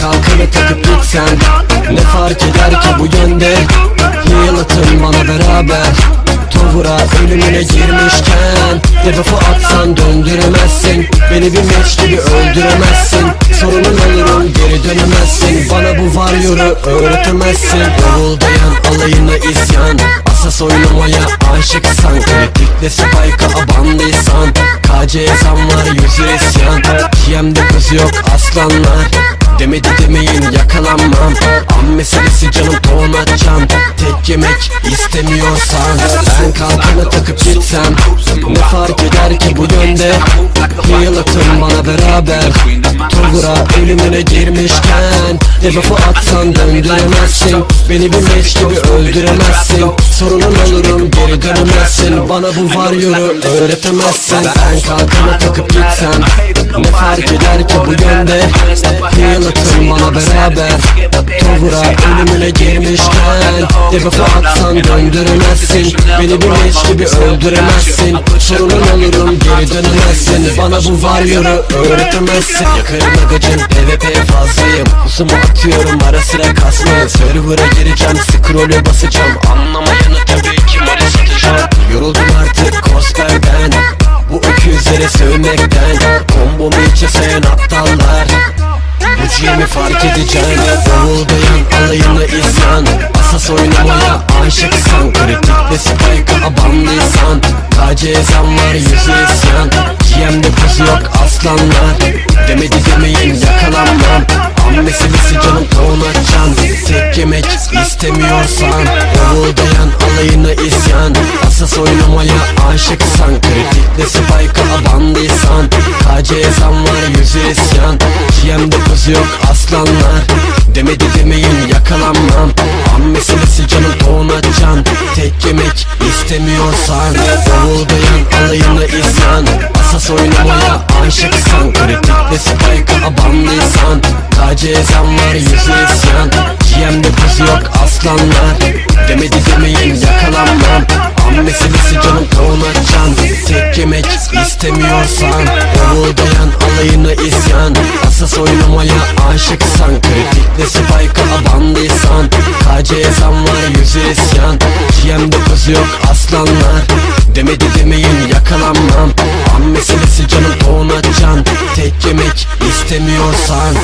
kalkanı takıp gitsen Ne fark eder ki bu yönde? Yığılatın bana beraber. Tovura ölümüne girmişken Debuff'u atsan döndüremezsin. Beni bir meç gibi öldüremezsin. Sorunun olurum geri dönemezsin. Bana bu varyoru öğretemezsin. Davuldayan alayına isyan Asas oynamaya aşıksan Kritikle spike'a abandıysan KC var yüzü isyan. GM'de kız yok aslanlar. Demedi demeyin yakalanmam. Am meselesi canım atacağım Tek yemek istemiyorsan Ben kalkanı takıp gitsem Ne fark eder ki bu yönde? Heal atın bana beraber Togura ölümüne girmişken Debuff'u atsan döndüremezsin. Beni bir meç gibi öldüremezsin. Sorunun olurum geri dönemezsin. Bana bu varyoru öğretemezsin. Ben kalkanı takıp gitsem Ne fark eder ki bu yönde? Heal atın bana beraber Togura ölümüne girmişken Debuff'u atsan döndüremezsin. Beni bir meç gibi öldüremezsin. Sorunun olurum geri dönemezsin. Bana bu varyoru öğretemezsin. Yakarım agacım PvP fazlayım. Pusumu atıyorum ara sıra kasmayın. Server'a gireceğim scroll'e basacağım. Anlamayanı tabii ki mali satacağım. Yoruldum artık Cosper'den Bu öküzlere sövmekten. Kombomu içe sayan Fark edeceğim Davuldayan alayına isyan Asas oynamaya aşıksan Kritikle spike'a abandıysan KC var yüzü isyan. GM'de kız yok aslanlar Demedi demeyin yakalanmam. Am meselesi canım ton açan Tek yemek istemiyorsan. Davuldayan alayına isyan. Asas oynamaya aşıksan Kritikle spike'a abandıysan KC var yüzü isyan GM'de kız yok aslanlar. Demedi demeyin yakalanmam. Am meselesi canım ton açan Tek yemek istemiyorsan Davuldayan alayına isyan Asas oynamaya aşıksan Kritikle spike'a abandıysan KC var yüzü isyan. GM'de kız yok aslanlar. Demedi demeyin yakalanmam Davuldayan alayına isyan. Asas oynamaya aşıksan Kritikle spike'a abandıysan. KC var yüzü isyan. GM'de kız yok aslanlar. Demedi demeyin yakalanmam. Am meselesi canım ton açan Tek yemek istemiyorsan